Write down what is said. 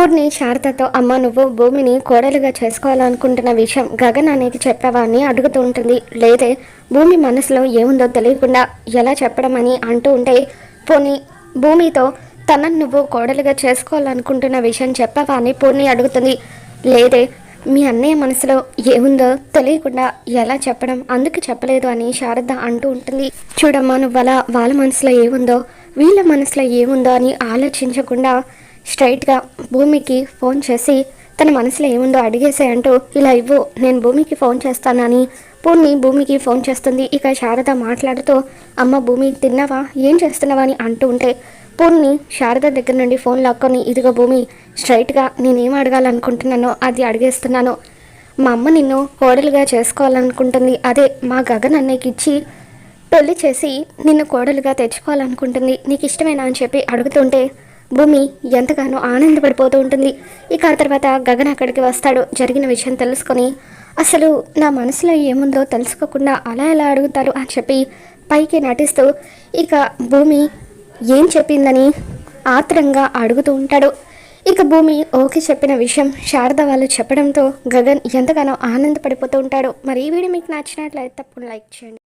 పూర్ణి శారదతో అమ్మ నువ్వు భూమిని కోడలుగా చేసుకోవాలనుకుంటున్న విషయం గగన్ అనేది చెప్పావా అని అడుగుతూ ఉంటుంది. లేదే భూమి మనసులో ఏముందో తెలియకుండా ఎలా చెప్పడం అని అంటూ ఉంటే పోనీ భూమితో తనను నువ్వు కోడలుగా చేసుకోవాలనుకుంటున్న విషయం చెప్పావా అని పూర్ణి అడుగుతుంది. లేదే మీ అన్నయ్య మనసులో ఏముందో తెలియకుండా ఎలా చెప్పడం అందుకు చెప్పలేదు అని శారద అంటూ ఉంటుంది. చూడమ్మా నువ్వు అలా వాళ్ళ మనసులో ఏముందో వీళ్ళ మనసులో ఏముందో అని ఆలోచించకుండా స్ట్రైట్గా భూమికి ఫోన్ చేసి తన మనసులో ఏముందో అడిగేసాయంటూ ఇలా ఇవ్వు నేను భూమికి ఫోన్ చేస్తానని. పూర్ణి భూమికి ఫోన్ చేస్తుంది. ఇక శారద మాట్లాడుతూ అమ్మ భూమి తిన్నావా? ఏం చేస్తున్నావా? అని అంటూ ఉంటే పూర్ణి శారద దగ్గర నుండి ఫోన్ లాక్కొని ఇదిగో భూమి స్ట్రైట్గా నేనేం అడగాలనుకుంటున్నానో అది అడిగేస్తున్నాను. మా అమ్మ నిన్ను కోడలుగా చేసుకోవాలనుకుంటుంది. అదే మా గగన్ అన్నయ్యకి ఇచ్చి పెళ్ళి చేసి నిన్ను కోడలుగా తెచ్చుకోవాలనుకుంటుంది. నీకు ఇష్టమేనా అని చెప్పి అడుగుతుంటే భూమి ఎంతగానో ఆనందపడిపోతూ ఉంటుంది. ఇక ఆ తర్వాత గగన్ అక్కడికి వస్తాడు. జరిగిన విషయం తెలుసుకొని అసలు నా మనసులో ఏముందో తెలుసుకోకుండా అలా ఎలా అడుగుతారు? అని చెప్పి పైకి నటిస్తూ ఇక భూమి ఏం చెప్పిందని ఆత్రంగా అడుగుతూ ఉంటాడు. ఇక భూమి ఓకే చెప్పిన విషయం శారద వాళ్ళు చెప్పడంతో గగన్ ఎంతగానో ఆనందపడిపోతూ ఉంటాడు. మరి ఈ వీడియో మీకు నచ్చినట్లయితే తప్పకుండా లైక్ చేయండి.